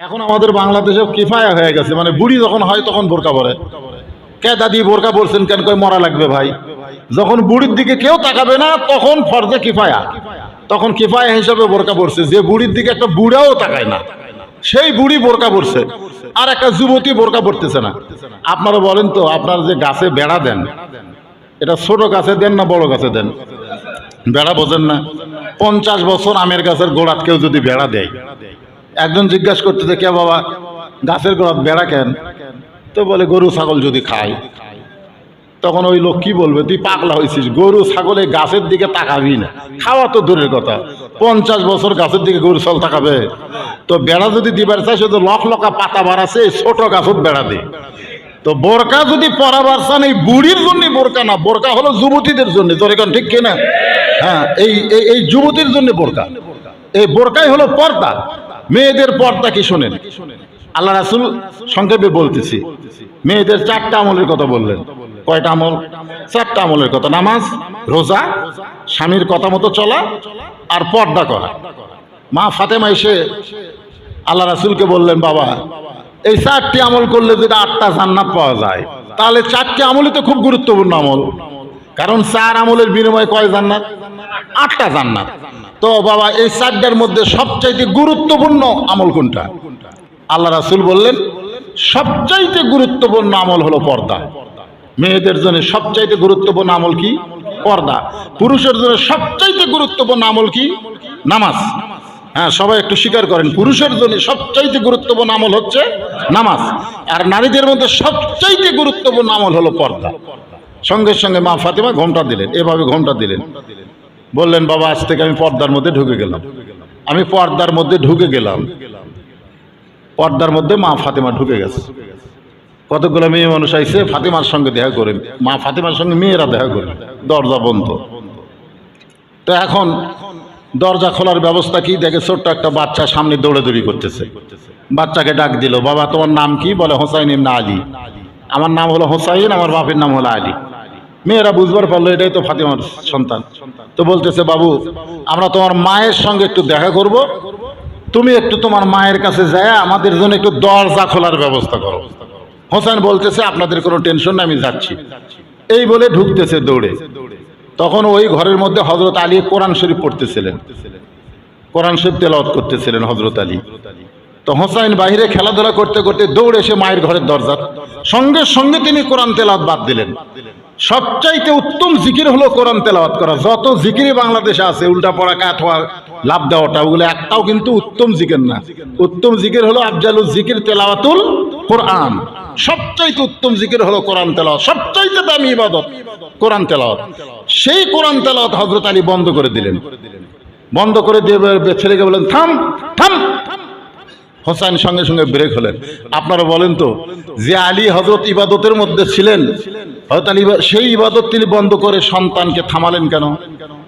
এখন আমাদের বাংলাদেশে কিফায়া হয়ে গেছে। মানে বুড়ি যখন হয় তখন বোরকা পরে। কে দাদি বোরকা পরছেন কেন? কই মরা লাগবে ভাই? যখন বুড়ির দিকে কেউ তাকাবে না, তখন ফর্জে কিফায়া। তখন কিফায়া হিসাবে বোরকা পরছে। যে বুড়ির দিকে একটা বুড়াও তাকায় না, সেই বুড়ি বোরকা পরছে। আর একটা যুবতী বোরকা পরতেছে না। আপনারা বলেন তো, আপনার যে গাছে বেড়া দেন, এটা ছোট গাছে দেন না বড় গাছে দেন? বেড়া বোঝেন না। পঞ্চাশ বছর আমের গাছের গোড়াত কেউ যদি বেড়া দেয় একজন জিজ্ঞাসা করতেছে, কে বাবা? গাছের গোড়াত বেড়া কেন? তো বলে, গরু, ছাগল যদি খায়। তখন ওই লোক কি বলবে, তুই পাগলা হয়েছিস গরু, ছাগলে গাছের দিকে তাকাবি না। খাওয়া তো দূরের কথা। পঞ্চাশ বছর গাছের দিকে গরু ছাগল তাকাবে। তো বেড়া যদি দিবার চাই শুধু লক লকা পাতা বাড়াছে ছোট গাছত বেড়া দে। তো বোরকা যদি পরাবার চান, এই বুড়ির জন্য বোরকা না, বোরকা হলো যুবতীদের জন্য। তোর এখন ঠিক কিনা? হ্যাঁ এই- এই যুবতীর জন্য বোরকা। এই বোরকাই হলো পর্দা। মেয়েদের পর্দা কি শোনেন? আল্লাহ রাসুল সংক্ষেপে বলতেছি, মেয়েদের চারটা আমলের কথা বললেন। কয়টা আমল? চারটা আমলের কথা। নামাজ, রোজা, স্বামীর কথা মতো চলা আর পর্দা করা। মা ফাতেমা এসে আল্লাহ রাসুলকে বললেন, বাবা, এই চারটি আমল করলে যদি আটটা জান্নাত পাওয়া যায়, তাহলে চারটি আমলই তো খুব গুরুত্বপূর্ণ আমল। কারণ চার আমলের বিনিময়ে কয় জান্নাত? আটটা জান্নাত। তো বাবা, এই চারটার মধ্যে সবচাইতে গুরুত্বপূর্ণ আমল কোনটা? আল্লাহ রাসুল বললেন, সবচাইতে গুরুত্বপূর্ণ আমল হলো পর্দা। মেয়েদের জন্য সবচাইতে গুরুত্বপূর্ণ আমল কি? পর্দা। পুরুষের জন্য সবচাইতে গুরুত্বপূর্ণ আমল কি? নামাজ। হ্যাঁ সবাই একটু স্বীকার করেন, পুরুষের জন্য সবচাইতে গুরুত্বপূর্ণ আমল হচ্ছে নামাজ। আর নারীদের মধ্যে সবচাইতে গুরুত্বপূর্ণ আমল হলো পর্দা। সঙ্গে সঙ্গে মা ফাতেমা ঘোমটা দিলেন। এভাবে ঘোমটা দিলেন। বললেন, বাবা, আজ থেকে আমি পর্দার মধ্যে ঢুকে গেলাম। আমি পর্দার মধ্যে ঢুকে গেলাম। পর্দার মধ্যে মা ফাতেমা ঢুকে গেছে। কতগুলো মেয়ে মানুষ আইসে ফাতেমার সঙ্গে দেখা করেন। মা ফাতেমার সঙ্গে মেয়েরা দেখা করেন। দরজা বন্ধ। তো এখন দরজা খোলার ব্যবস্থা কি? দেখে ছোট্ট একটা বাচ্চা সামনে দৌড়াদৌড়ি করতেছে। বাচ্চাকে ডাক দিল, বাবা, তোমার নাম কি? বলে, হোসাইন ইমনা আলী। আমার নাম হলো হোসাইন, আমার বাপের নাম হলো আলী। মেয়েরা বুঝবার পারল, এটাই তো ফাতেমার সন্তান। তো বলতেছে, বাবু, আমরা তোমার মায়ের সঙ্গে একটু দেখা করব। তুমি একটু তোমার মায়ের কাছে যায় আমাদের জন্য একটু দরজা খোলার ব্যবস্থা করো। হোসেন বলতেছে, আপনাদের কোনো টেনশন না আমি যাচ্ছি। এই বলে ঢুকতেছে দৌড়ে। তখন ওই ঘরের মধ্যে হজরত আলী কোরআন শরীফ পড়তেছিলেন। কোরআন শরীফ তেলাওয়াত করতেছিলেন হজরত আলী। তো হোসাইন বাহিরে খেলাধুলা করতে করতে দৌড়ে এসে মায়ের ঘরের দরজা সঙ্গে সঙ্গে তিনি কোরআন তেলাওয়াত বাদ দিলেন। সবচাইতে উত্তম জিকির হলো কোরআন তেলাওয়াত করা। যত জিকিরই বাংলাদেশে আছে, উল্টা পড়া, কাঠ হওয়া, লাভ দেওয়াটা, ওগুলো একটাও কিন্তু উত্তম জিকির না। উত্তম জিকির হলো আফজালুল জিকির তেলাওয়াতুল কোরআন। সবচাইতে উত্তম জিকির হলো কোরআন তেলাওয়াত। সবচাইতে দামি ইবাদত কোরআন তেলাওয়াত। সেই কোরআন তেলাওয়াত হজরত আলী বন্ধ করে দিলেন। বন্ধ করে দিয়ে ছেলেকে বলেন থাম থাম। হোসাইন সঙ্গে সঙ্গে ব্রেক হলেন। আপনারা বলেন তো, যে আলী হজরত ইবাদতের মধ্যে ছিলেন হয়তো আলী সেই ইবাদত তিনি বন্ধ করে সন্তানকে থামালেন কেন?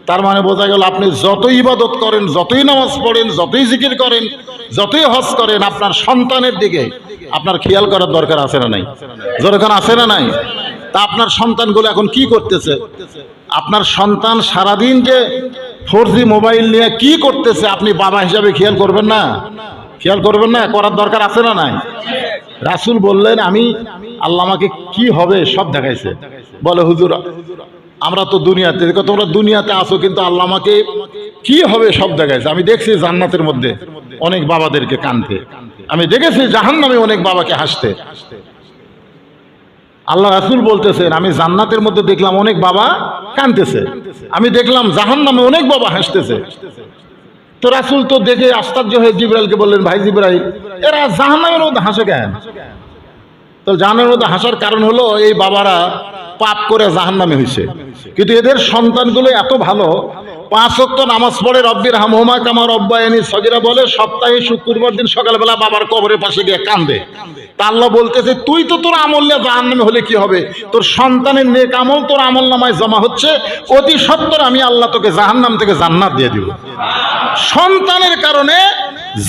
তার মানে বোঝা গেল আপনি যতই ইবাদত করেন, যতই নামাজ পড়েন, যতই জিকির করেন, যতই হজ করেন, আপনার সন্তানের দিকে আপনার খেয়াল করার দরকার আছে না নাই? যখন আছে না নাই, তা আপনার সন্তানগুলো এখন কি করতেছে? আপনার সন্তান সারাদিন যে ফোর মোবাইল নিয়ে কি করতেছে, আপনি বাবা হিসাবে খেয়াল করবেন না? খেয়াল করবেন না, করার দরকার আছে না নাই? রাসুল বললেন, আমি আল্লাহ আমাকে কি হবে সব দেখাইছে। বলে, হুজুর, আমরা তো দুনিয়াতে, দেখো তোমরা দুনিয়াতে আসো কিন্তু আল্লাহ আমাকে কি হবে সব দেখাইছে? আমি দেখছি জান্নাতের মধ্যে অনেক বাবাদেরকে কানতে আমি দেখেছি জাহান নামে অনেক বাবাকে হাসতে আল্লাহ রাসুল বলতেছেন, আমি জান্নাতের মধ্যে দেখলাম অনেক বাবা কানতেছে আমি দেখলাম জাহান নামে অনেক বাবা হাসতেছে। তো রাসুল তো দেখে আশ্চর্য হয়ে জিব্রাইলকে বললেন, ভাই জিব্রাইল, এরা জাহান্নামের মধ্যে হাসে কেন? তো জাহানের মধ্যে হাসার কারণ হলো, এই বাবারা পাপ করে জাহান নামে হয়েছে। কিন্তু এদের সন্তানগুলো এত ভালো পাঁচ অক্ত নামাজ পড়ে রব্বির হামহমা কামার রব্বায়নি সগিরা বলে, সপ্তাহে শুক্রবার দিন সকালবেলা বাবার কবরের পাশে গিয়ে কান্দে তা আল্লাহ বলতেছে, তুই তো তোর আমল নিয়ে জাহান নামে হলে কি হবে? তোর সন্তানের নেক আমল তোর আমল নামায় জমা হচ্ছে, অতি সত্তর আমি আল্লাহ তোকে জাহান নাম থেকে জান্নাত দিয়ে দিব। সন্তানের কারণে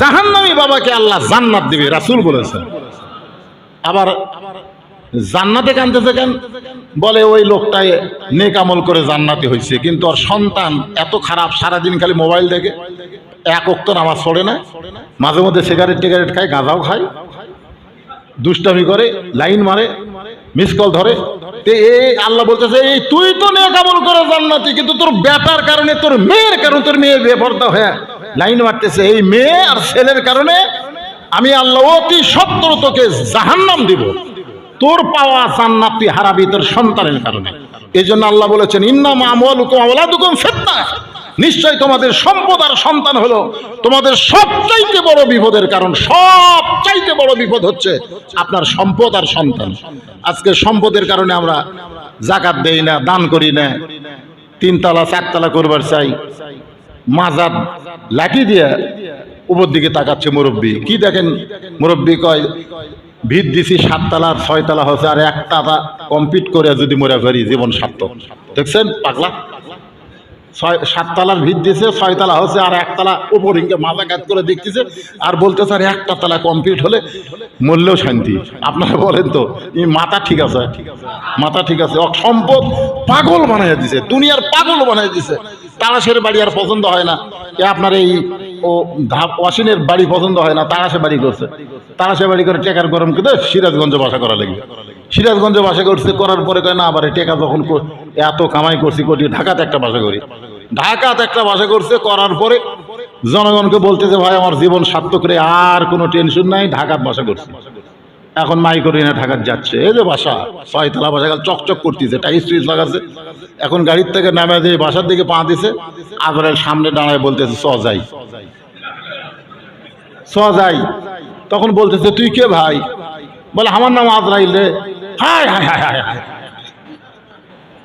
জাহান্নামী বাবাকে আল্লাহ জান্নাত দিবে, রাসূল বলেছেন। আবার জান্নাতে কানতেছে কেন? বলে ওই লোকটাই নেকামল করে জান্নাতে হয়েছে কিন্তু ওর সন্তান এত খারাপ, সারাদিন খালি মোবাইল দেখে, এক অক্ত নামাজ পড়ে না, মাঝে মধ্যে সিগারেট টিগারেট খায়, গাঁজাও খায়, দুষ্টামি করে, লাইন মারে মিস কল ধরে, তে এই আল্লাহ বলতেছে, এই তুই তো নেকামল করে জান্নাতি, কিন্তু তোর ব্যাটার কারণে, তোর মেয়ের কারণে, তোর মেয়ে বেপর্দা হয়ে লাইন মারতেছে, এই মেয়ে আর ছেলের কারণে আমি আল্লাহ অতি সত্তর তোকে জাহান্নাম দিব। তোর পাওয়া জান্নাত তুই হারাবি তোর সন্তানের কারণে। এই জন্য আল্লাহ বলেছেন, ইন্নাম আমলুকুম আওলাদুকুম ফিতনা। নিশ্চয় তোমাদের সম্পদ আর সন্তান হলো তোমাদের সবচাইতে বড় বিপদের কারণ, সবচাইতে বড় বিপদ হচ্ছে আপনার সম্পদ আর সন্তান। আজকে সম্পদের কারণে আমরা জাকাত দেই না, দান করি না। তিনতলা, চারতলা করবার চাই। মাজাদ লাঠি দিয়ে উপর দিকে তাকাচ্ছে মুরব্বী। কি দেখেন? মুরব্বী কয় ভিত দিছি সাততলা আর ছয়তলা হচ্ছে আর একটা কমপ্লিট করে যদি মরে ফেরি, জীবন সার্থক। দেখছেন? পাগলা? ছয়, সাততলার ভিত দিয়েছে ছয়তলা হচ্ছে আর একতলা ইনকে মাথা কাজ করে দেখতেছে। আর বলতেছে, আর, একটা তলা কমপ্লিট হলে মূল্যও শান্তি। আপনারা বলেন তো মাথা ঠিক আছে? মাথা ঠিক আছে। সম্পদ পাগল বানাই দিছে, দুনিয়ার পাগল বানাই দিছে। তারাশের বাড়ি আর পছন্দ হয় না। আপনার এই ও ধাপ ওয়াসিনের বাড়ি পছন্দ হয় না তারাশে বাড়ি করছে। তারাশে বাড়ি করে টেকার গরম কিন্তু সিরাজগঞ্জে বাসা করা লাগবে। সিরাজগঞ্জে বাসা করছে, করার পরে কয়, না আবার টেকা যখন এত কামাই করছি কোটি ঢাকাতে একটা বাসা করি। ঢাকাতে একটা বাসা করছে, করার পরে জনগণকে বলতেছে ভাই, আমার জীবন সার্থক করে আর কোনো টেনশন নাই, ঢাকাত বাসা করছি। এখন মাই করি না, ঢাকাত যাচ্ছে। এই যে বাসা, ছয়তলা বাসা গেল চকচক করতেছে টাইস টুইস লাগাচ্ছে। এখন গাড়ির থেকে নামে দিয়ে বাসার দিকে পা দিছে আজরাইল সামনে দাঁড়ায় বলতেছে চ যাই। চ যাই। তখন বলতেছে, তুই কে ভাই? বলে, আমার নাম আজরাইল রে।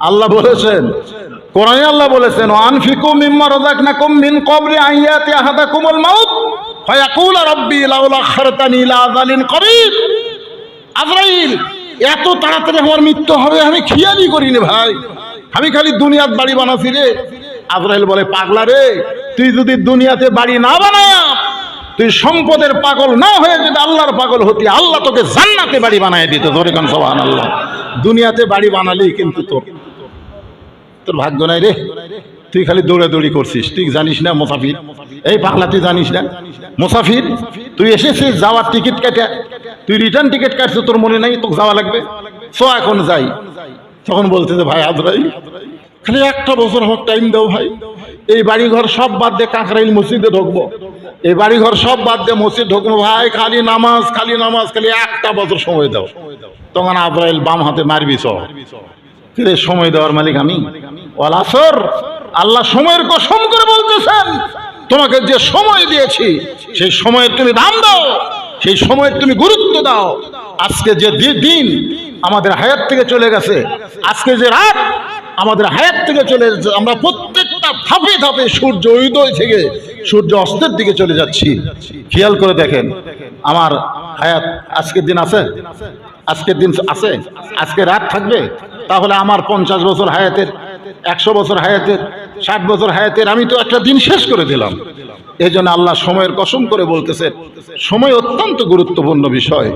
আল্লাহ বলেছেন, কোরআনে আল্লাহ বলেছেন আনফিকু মিম্মা রাযাকনাকুম মিন ক্বাবলি আইয়াতি আহাদাকুমুল মাউত, ফায়াকুল রাব্বি লাউলা আখখারতানি ইলা আযালিন করিব। আজরাইল, এত তাড়াতাড়ি আমার মৃত্যু হবে, আমি খেয়ালই করিনি ভাই। আমি খালি দুনিয়াত বাড়ি বানাছি রে। আজরাইল বলে, পাগলা রে, তুই যদি দুনিয়াতে বাড়ি না বানায়া তুই সম্পদের পাগল না হয়ে যদি আল্লাহর পাগল হতি, আল্লাহ তোকে জান্নাতে বাড়ি বানায় দিত ধরে কান সোহান আল্লাহ দুনিয়াতে বাড়ি বানালি কিন্তু তোর। তোর ভাগ্য নাই রে। তুই খালি দৌড়াদৌড়ি করছিস। তুই জানিস না মুসাফির? এই পাগলা, তুই জানিস না? মুসাফির, তুই এসেছিস, যাওয়ার টিকিট কাটে, তুই রিটার্ন টিকিট কাটছিস তোর মনে নাই তোকে যাওয়া লাগবে? সো এখন যাই। তখন বলছে যে, ভাই আদরাই খালি একটা বছর হোক টাইম দাও ভাই। এই বাড়িঘর সব বাদ দিয়ে কাঁকরাইল মসজিদে ঢুকবো। এই বাড়িঘর সব বাদ দিয়ে মসজিদ ঢুকবো ভাই, খালি নামাজ খালি নামাজ, খালি একটা বছর সময় দাও। তখন আদরাইল বাম হাতে মারবি কিরে সময় দেওয়ার মালিক আমি? আসর আল্লাহ সময়ের কসম করে বলতেছেন, তোমাকে যে সময় দিয়েছি, সেই সময়ের তুমি দাম দাও, সেই সময়ের তুমি গুরুত্ব দাও। আজকে যে দিন আমাদের হায়াত থেকে চলে গেছে, আজকে যে রাত আমাদের হায়াত থেকে চলে যাচ্ছে আমরা প্রত্যেকটা ধাপে ধাপে সূর্য উদয় থেকে সূর্য অস্তের দিকে চলে যাচ্ছি। খেয়াল করে দেখেন, আমার হায়াত আজকের দিন আছে? আজকের দিন আছে? আজকে রাত থাকবে? তাহলে আমার পঞ্চাশ বছর হায়াতের, একশো বছর হায়াতের, ষাট বছর হায়াতের আমি তো একটা দিন শেষ করে দিলাম। এই জন্য আল্লাহ সময়ের কসম করে বলতেছে, সময় অত্যন্ত গুরুত্বপূর্ণ বিষয়।